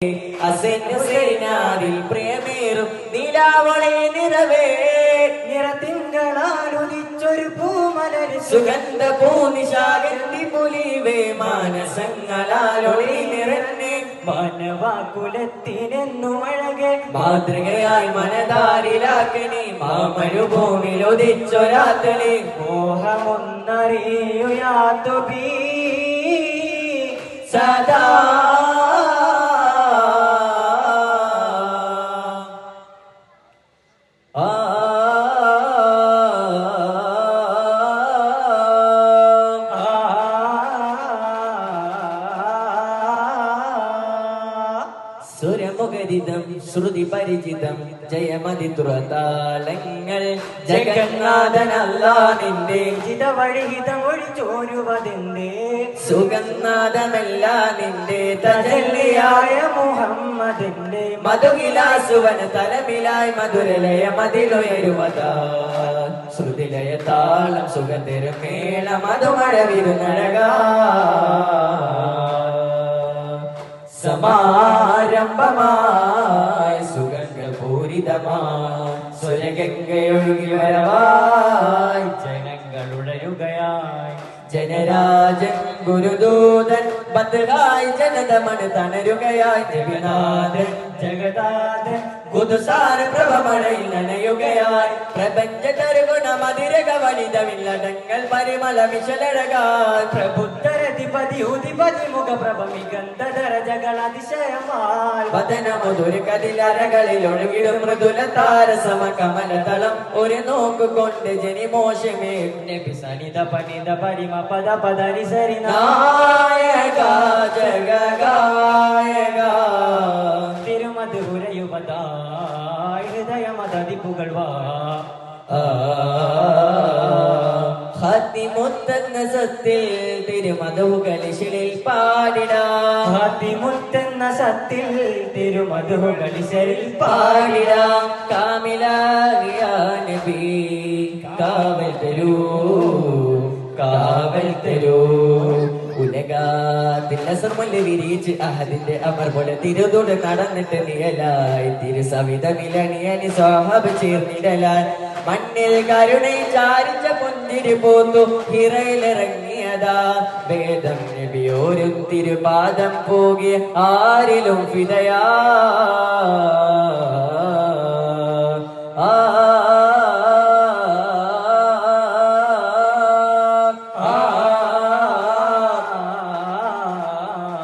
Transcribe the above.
അസൈനാരിൽ പ്രേമേറും നിലാവളെ നിറവേ. നിറത്തിങ്കളാലുദിച്ചൊരു പൂമലരി സുഗന്ധ പൂനിശാഗന്ധി പുലിവേ. മാനസങ്ങളാലൊളി നിറഞ്ഞേ. മാനവാകുലത്തിനെന്നും അഴകെ മാതൃകയായി മനതാരിലാക്കണി. മാമരുഭൂമിയിൽ ഉദിച്ചൊരാത്തണേ മോഹമൊന്നറിയുയാത്തു സദാ സുരമുഖരിതം ശ്രുതി പരിചിതം ജയമതി തുറതാലങ്ങൾ ജഗന്നാഥനല്ലാ നിന്റെ ജിതവഴിഹിതം ഒഴിച്ചോരുവതിന്റെ സുഗന്നാഥമല്ല നിന്റെ തജല്ലിയായ മുഹമ്മദിന്റെ മധുകിലാസുവന തലമിലായി മധുരലയ മതിലുയരുവതാ ശ്രുതിലയ താളം സുഗന്ധരമേള മധുമഴ വിരുന്നഴക സമാരംഭമായി സുഗന്ധ പൂരിതമായി സ്വരഗംഗയൊഴുകി വരവായി ജനങ്ങളുടയുകയായി ജനരാജൻ ഗുരുദൂതൻ ബദ്രായി ജനതമണ് തണരുകയായി. ജഗനാഥൻ ജഗതാഥൻ കുതുസാര പ്രഭമഴയിൽ നനയുകയായി. പ്രപഞ്ച തരുഗുണ മതിരക പരിമള വിശലഴകാൽ ജഗണതിശയമായി വദനമധുര കതിലരകളിൽ ഒഴുകിടും മൃദുല താരസമ കമലതളം ഒരു നോക്കുകൊണ്ട് ജനിമോശമേ നബി സനിത പനിത പരിമ പദ പദരി സരി നായക ജഗായക തിരുമത് ഉരയുവതായി ഹൃദയമതി പുകഴ്വാ ഹത്തിമുത്തെന്ന സത്തിൽ തിരുമധുകളിശിലിൽ പാടിടാം. ഹാത്തിമുത്തെന്ന സത്തിൽ തിരുമധുകളിശരിൽ പാടിടാം. കാമിലാകിയ നബി കാവൽ തരൂ കാവൽ തരൂ. ഉലകാത്തിൽ അസർമല്ല വിരിച്ച് അഹദിന്റെ അമർ പോലെ തിരുതോട് നടന്നിട്ട് നിയലായി തിരുസവിധമിലണിയനി സ്വാഹബ് ചേർന്നിടലായി മണ്ണിൽ കരുണയിൽ ചാരിച്ച പുഞ്ചിരി പോന്നു ഹിറയിലിറങ്ങിയതാ. വേദം നബിയോരും തിരുപാദം പോകിയ ആരിലും ഫിദയാ. ആ